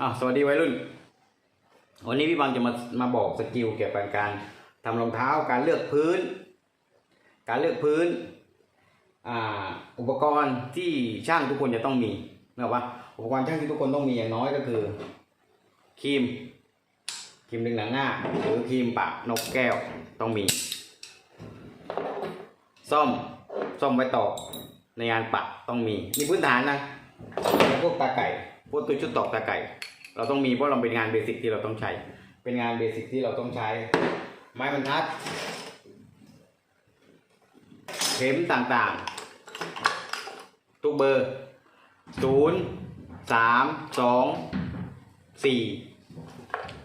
อ้าสวัสดีวัยรุ่น วันนี้พี่บังจะมามาบอกสกิลเกี่ยวกับการทำรองเท้าการเลือกพื้น การเลือกพื้นอ่าอุปกรณ์ที่ช่างทุกคนจะต้องมีนะว่าอุปกรณ์ช่างที่ทุกคนต้องมีอย่างน้อยก็คือครีมครีมดึงหนังหน้า หรือครีมปะนกแก้วต้องมี ซ่อมซ่อมไว้ตอกในงานปักต้องมีมีพื้นฐานนะพวกตาไก่ พวกตัวชุดตอกตาไก่เราต้องมีเพราะเราเป็นงานเบสิกที่เราต้องใช้ เป็นงานเบสิกที่เราต้องใช้ ไม้บรรทัด เข็มต่างๆ ทุกเบอร์ศูนย์สามสองสี่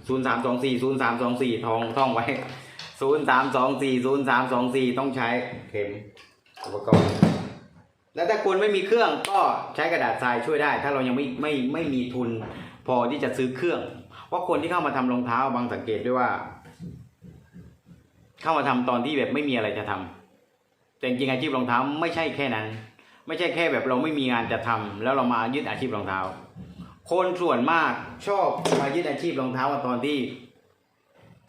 ศูนย์สามสองสี่ศูนย์สามสองสี่ทองท่องไว้ศูนย์สามสองสี่ศูนย์สามสองสี่ต้องใช้เข็มอุปกรณ์ แล้วถ้าคุณไม่มีเครื่องก็ใช้กระดาษทรายช่วยได้ ถ้าเรายังไม่ไม่ไม่มีทุนพอที่จะซื้อเครื่องเพราะคนที่เข้ามาทำรองเท้าบางสังเกตด้วยว่า เข้ามาทำตอนที่แบบไม่มีอะไรจะทำแต่จริงอาชีพรองเท้าไม่ใช่แค่นั้น ไม่ใช่แค่แบบเราไม่มีงานจะทำแล้วเรามายึดอาชีพรองเท้า คนส่วนมากชอบมายึดอาชีพรองเท้าตอนที่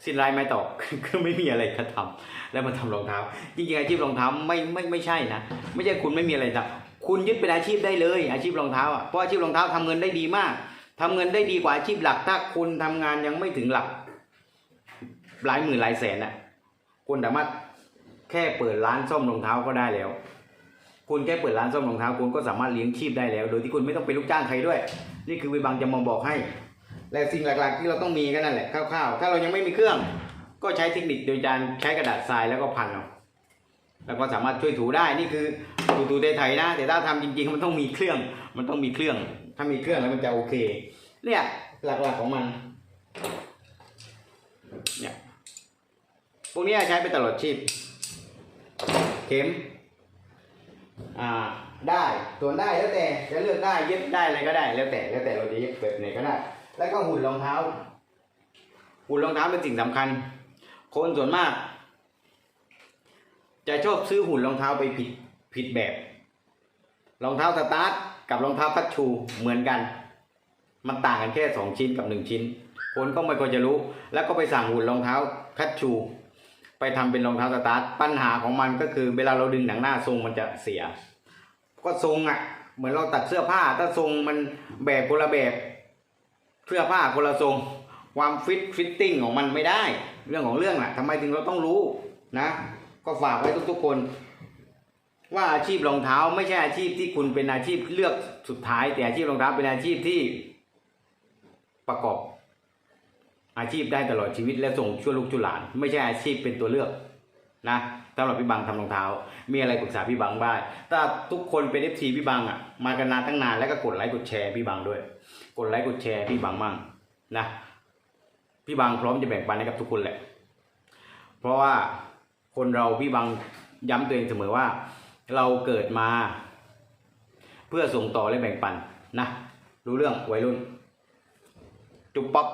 สิ้นลายไม้ตอกคือไม่มีอะไรจะทำแล้วมาทำรองเท้าจริงๆอาชีพรองเท้าไม่ไม่ไม่ใช่นะไม่ใช่คุณไม่มีอะไรทำคุณยึดเป็นอาชีพได้เลย อาชีพรองเท้าอะเพราะอาชีพรองเท้าทำเงินได้ดีมากทำเงินได้ดีกว่าอาชีพหลัก ถ้าคุณทำงานยังไม่ถึงหลัก หลายหมื่นหลายแสนน่ะคุณสามารถแค่เปิดร้านซ่อมรองเท้าก็ได้แล้ว คุณแค่เปิดร้านซ่อมรองเท้าคุณก็สามารถเลี้ยงชีพได้แล้ว โดยที่คุณไม่ต้องเป็นลูกจ้างใครด้วย นี่คือวิบังจะมาบอกให้ และสิ่งหลักๆที่เราต้องมีก็นั่นแหละคร่าวๆ ถ้าเรายังไม่มีเครื่อง ก็ใช้เทคนิคโดยการใช้กระดาษทรายแล้วก็พันเอาแล้วก็สามารถช่วยถูได้นี่คือถูถูไทยๆนะแต่ถ้าทำจริงๆมันต้องมีเครื่อง มันต้องมีเครื่อง ถ้ามีเครื่องแล้วมันจะโอเค เนี่ยหลักๆของมันเนี่ยพวกนี้ใช้ไปตลอดชีพ เข็มอ่าได้ส่วนได้แล้วแต่จะเลือกได้เย็บได้อะไรก็ได้ แล้วแต่แล้วแต่เราจะเย็บแบบไหนก็ได้ แล้วก็หุ่นรองเท้า หุ่นรองเท้าเป็นสิ่งสำคัญ คนส่วนมาก จะชอบซื้อหุ่นรองเท้าไปผิดผิดแบบ รองเท้าสตาร์ทกับรองเท้าคัตชูเหมือนกัน มันต่างกันแค่สองชิ้นกับหนึ่งชิ้น คนก็ไม่ควรจะรู้ แล้วก็ไปสั่งหุ่นรองเท้าคัตชู ไปทำเป็นรองเท้าสตาร์ทปัญหาของมันก็คือเวลาเราดึงหนังหน้าทรงมันจะเสีย ก็ทรงอะ เหมือนเราตัดเสื้อผ้า ถ้าทรงมันแบบคนละแบบ เสื้อผ้าคนละทรง ความฟิตฟิตติ้งของมันไม่ได้ เรื่องของเรื่องน่ะทำไมถึงเราต้องรู้นะ ก็ฝากไว้ทุกๆคน ว่าอาชีพรองเท้าไม่ใช่อาชีพที่คุณเป็นอาชีพเลือกสุดท้าย แต่อาชีพรองเท้าเป็นอาชีพที่ประกอบอาชีพได้ตลอดชีวิตและส่งชั่วลูกชั่วหลาน ไม่ใช่อาชีพเป็นตัวเลือก นะสำหรับพี่บังทำรองเท้า มีอะไรปรึกษาพี่บังได้ถ้าทุกคนเป็นเอฟซีพี่บังอะมากันนานตั้งนานแล้วก็กดไลค์กดแชร์พี่บังด้วย กดไลค์กดแชร์พี่บังมั่งนะพี่บังพร้อมจะแบ่งปันให้กับทุกคนแหละ เพราะว่าคนเราพี่บังย้ำตัวเองเสมอว่า เราเกิดมา เพื่อส่งต่อและแบ่งปันนะรู้เรื่องวัยรุ่นจุ๊บป๊อก